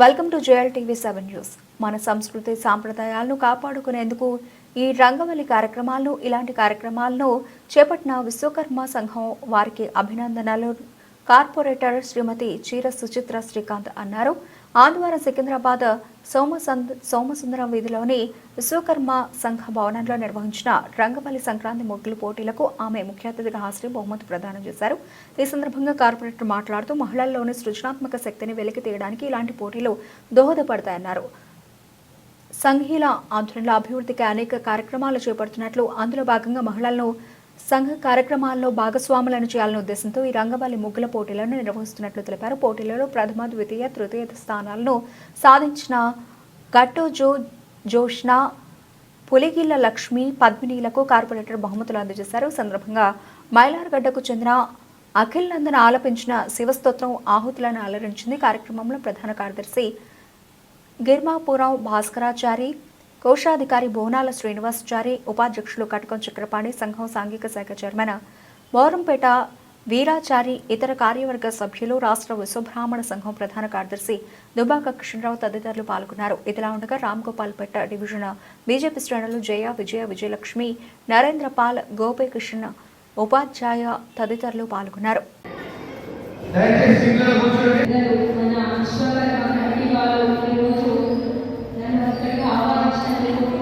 Welcome to JL TV seven news. మన సంస్కృతి సాంప్రదాయాలను కాపాడుకునేందుకు ఈ రంగవల్లి కార్యక్రమాలను ఇలాంటి కార్యక్రమాలను చేపట్టిన విశ్వకర్మ సంఘం వారికి అభినందనలు. కార్పొరేటర్ శ్రీమతి చీర సుచిత్ర శ్రీకాంత్ అన్నారు. ఆదివారం సికింద్రాబాద్ సోమసంద్ సోమసుందరం వీధిలోని విశ్వకర్మ సంఘ భవనంలో నిర్వహించిన రంగవల్లి సంక్రాంతి ముగ్గులు పోటీలకు ఆమె ముఖ్య అతిథిగా హాజరై బహుమతి ప్రదానం చేశారు. ఈ సందర్భంగా కార్పొరేటర్ మాట్లాడుతూ మహిళల్లోని సృజనాత్మక శక్తిని వెలికి తీయడానికి ఇలాంటి పోటీలు దోహదపడతాయన్నారు. సంఘీల ఆధ్వర్యంలో అభివృద్ధికి అనేక కార్యక్రమాలు చేపడుతున్నట్లు అందులో భాగంగా మహిళలను సంఘ కార్యక్రమాల్లో భాగస్వాములను చేయాలనే ఉద్దేశంతో ఈ రంగవల్లి ముగ్గుల పోటీలను నిర్వహిస్తున్నట్లు తెలిపారు. పోటీలలో ప్రథమ ద్వితీయ తృతీయ స్థానాలను సాధించిన గట్టోజో జోష్ణ జోష్న పులిగిల్ల లక్ష్మి పద్మినీలకు కార్పొరేటర్ బహుమతులు అందజేశారు. సందర్భంగా మైలార్గడ్డకు చెందిన అఖిల్ నందన్ ఆలపించిన శివస్తోత్రం ఆహుతులను అలరించింది. కార్యక్రమంలో ప్రధాన కార్యదర్శి గిర్మాపురం భాస్కరాచారి కోశాధికారి బోనాల శ్రీనివాసచారి ఉపాధ్యక్షులు కటకం చక్రపాణి సంఘం సాంఘిక శాఖ చైర్మన్ బోరంపేట వీరాచారి ఇతర కార్యవర్గ సభ్యులు రాష్ట్ర విశ్వబ్రాహ్మణ సంఘం ప్రధాన కార్యదర్శి దుబాక కృష్ణరావు తదితరులు పాల్గొన్నారు. ఇదిలా ఉండగా రామ్ గోపాల్పేట డివిజన్ బీజేపీ శ్రేణులు జయ విజయ విజయలక్ష్మి నరేంద్రపాల్ గోపీకృష్ణ ఉపాధ్యాయ తదితరులు పాల్గొన్నారు. మన Watch and